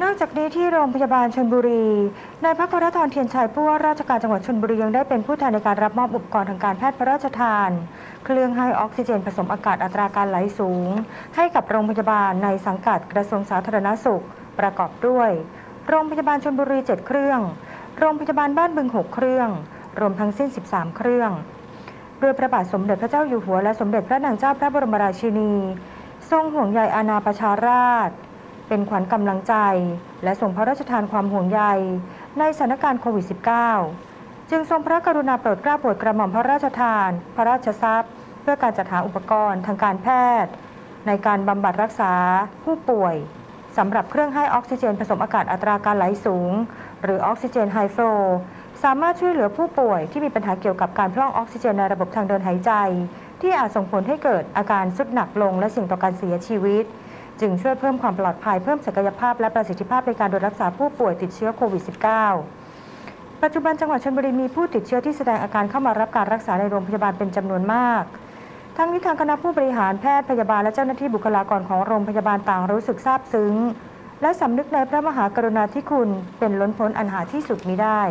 นอกจากนี้ที่โรงพยาบาลชนบุรีนายพักรธรเทียนชัยผู้ว่าราชการจังหวัดชนบุรียังได้เป็นผู้แทนในการรับมอบอุปกรณ์ทางการแพทย์พระราชทาน เครื่องให้ออกซิเจนผสมอากาศอัตราการไหลสูง ให้กับโรงพยาบาลในสังกัดกระทรวงสาธารณสุข ประกอบด้วย โรงพยาบาลชนบุรี 7 เครื่อง โรงพยาบาลบ้านบึง 6 เครื่อง รวมทั้งสิ้น 13 เครื่องโดยพระบาทสมเด็จพระเจ้าอยู่หัวและสมเด็จพระนางเจ้าพระบรมราชินี ทรงห่วงใยอาณาประชาราช เป็นขวัญกำลังใจ และทรงพระราชทานความห่วงใย ในสถานการณ์โควิด -19 จึงทรงพระกรุณาโปรดเกล้าโปรดกระหม่อมพระราชทาน พระราชทรัพย์ เพื่อการจัดหาอุปกรณ์ทางการแพทย์ ในการบำบัดรักษาผู้ป่วยสำหรับเครื่องให้ออกซิเจนผสมอากาศอัตราการไหลสูง หรือออกซิเจนไฮโฟลสามารถช่วยเหลือผู้ป่วยที่มีปัญหาเกี่ยวกับการพร่องออกซิเจนในระบบทางเดินหายใจ ที่อาจส่งผลให้เกิดอาการสุดหนักลงและเสี่ยงต่อการเสียชีวิต จึงช่วยเพิ่มความปลอดภัยเพิ่มศักยภาพและประสิทธิภาพในการดูแลรักษาผู้ป่วยติดเชื้อโควิด -19 ปัจจุบันจังหวัดชลบุรีมีผู้ติดเชื้อที่แสดงอาการเข้ามารับการรักษาในโรงพยาบาลเป็นจำนวนมาก ทั้งนี้ทางคณะผู้บริหารแพทย์พยาบาลและเจ้าหน้าที่บุคลากรของโรงพยาบาลต่างรู้สึกซาบซึ้ง และสำนึกในพระมหากรุณาธิคุณเป็นล้นพ้นอันหาที่สุดมิได้